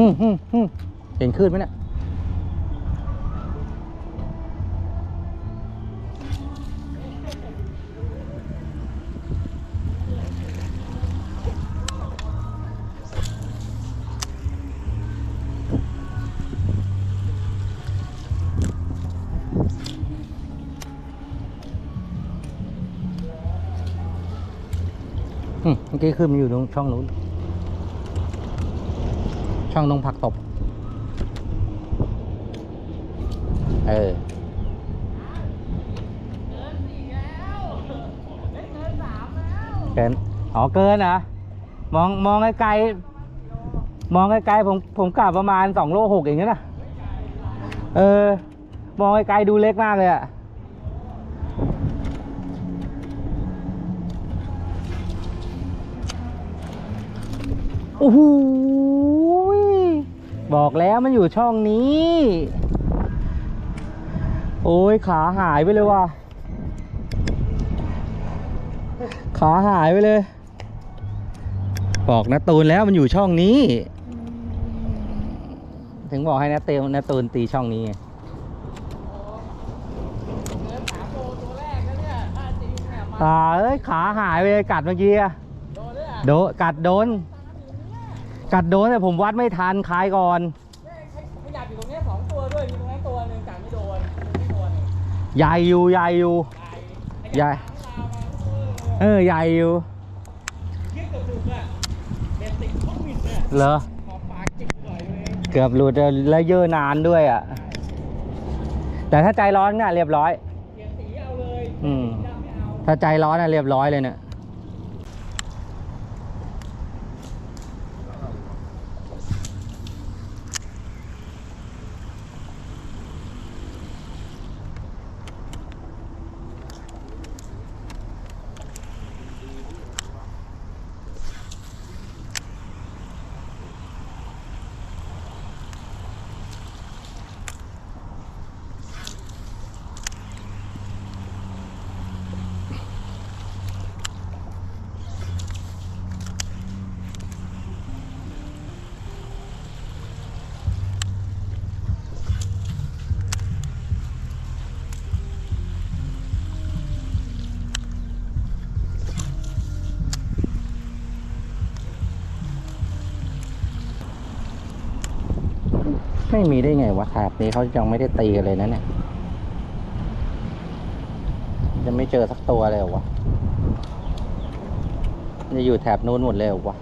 ฮึมฮึมฮึมเห็นคลื่นไหมเนี่ยอืมเมื่อกี้ขึ้นมันอยู่ตรงช่องนู้น ช่องตรงผักตบ เออเกินอ๋อเกินเหรอมองมองไกลๆมองไกลๆผมผมกลับประมาณสองโลหกอย่างเงี้ยนะเออ มองไกลๆดูเล็กมากเลยอะโอ้โห บอกแล้วมันอยู่ช่องนี้ โอ้ยขาหายไปเลยว่ะ ขาหายไปเลย บอกนะตูนแล้วมันอยู่ช่องนี้ ถึงบอกให้นะเตลนะตูนตีช่องนี้ไงขาเอ้ยขาหายไปกัดเมื่อกี้อะโดนกัดโดน กัดโดนแต่ผมวัดไม่ทันคลายก่อนขยับอยู่ตรงเนี้ยสองตัวด้วยมีตรงนั้นตัวหนึ่งกัดไม่โดนไม่โดนใหญ่อยู่ใหญ่อยู่ใหญ่เออใหญ่อยู่ยึดกับดุกอะเบ็ดติดข้อมิดเนี่ยเหรอขอบปากจิกหน่อยเลยเกือบหลุดแล้วเยอะนานด้วยอะ แต่ถ้าใจร้อนเนี่ยเรียบร้อยเปลี่ยนสีเอาเลยอืมดำไม่เอาถ้าใจร้อนน่ะเรียบร้อยเลยเนี่ย ม่มีได้ไงวะแถบนี้เขายังไม่ได้ตีกันเลยนะเนี่ยจะไม่เจอสักตัวเลยเหรอวะจะอยู่แถบนู้นหมดเลยเหรอวะ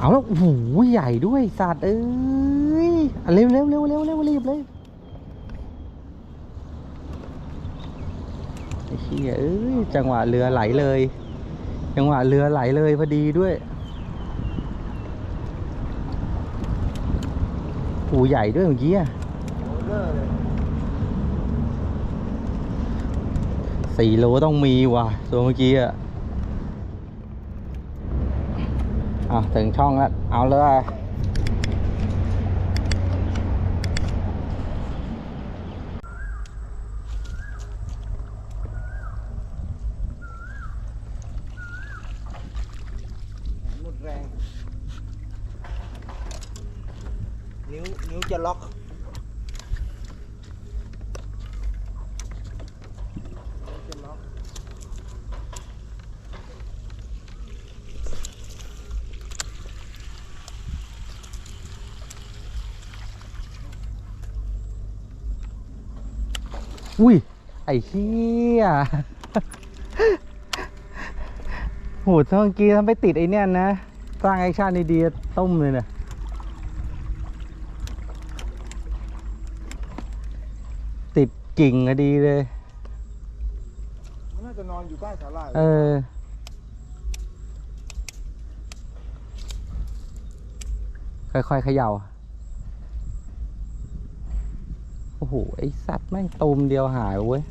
เอาแล้วโอ้โหใหญ่ด้วยสัตว์เอ้ยเร็วเร็วเร็วเร็วเร็วรีบเลยไอ้เหี้ยเอ้ยจังหวะเรือไหลเลย จังหวะเรือไหลเลยพอดีด้วยโอ้ใหญ่ด้วยเมื่อกี้อะสี่โลต้องมีว่ะตัวเมื่อกี้อะ อะถึงช่องแล้ว เอาเลยหมดแรง นิ้ว นิ้วจะล็อก นิ้วจะล็อก อุ้ย ไอ้เหี้ยโหถ้าเมื่อกี้ทำไปติดไอ้เนี่ยนะ สร้างแอคชั่นดีๆต้มเลยเนี่ยติดกิ่งอะดีเลย มันน่าจะนอนอยู่ใต้สาลาเออ ค่อยๆเขย่า โอ้โห ไอสัตว์แม่งตูมเดียวหายเว้ย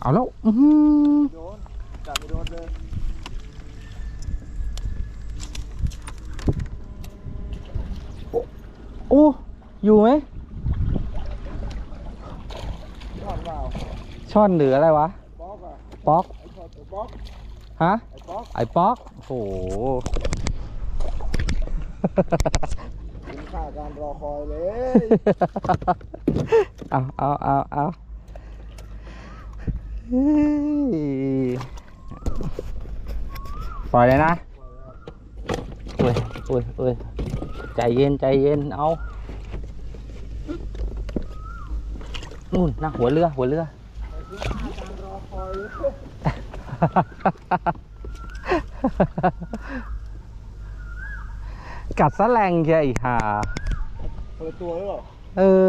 เอาแล้วอื้อหือโดนจับไปโดนเลยโอ้ อยู่ไหม ก่อนเปล่า ช่อนหรืออะไรวะบล็อกอะป๊อก ไอ้ช็อตไอ้บล็อกฮะ ไอ้บล็อกไอ้ป๊อกโอ้โห คุ้มค่าการรอคอยเลยเอาเอาเอาเอาเฮ้ยปล่อยเลยนะโอ้ยโอ้ยโอ้ยใจเย็นใจเย็น เอานู่นนะหัวเรือ หัวเรือคุ้มค่า การรอคอยเลยกัดซะแรงเชียวอีห่าเปิดตัวหรือเปล่าเออ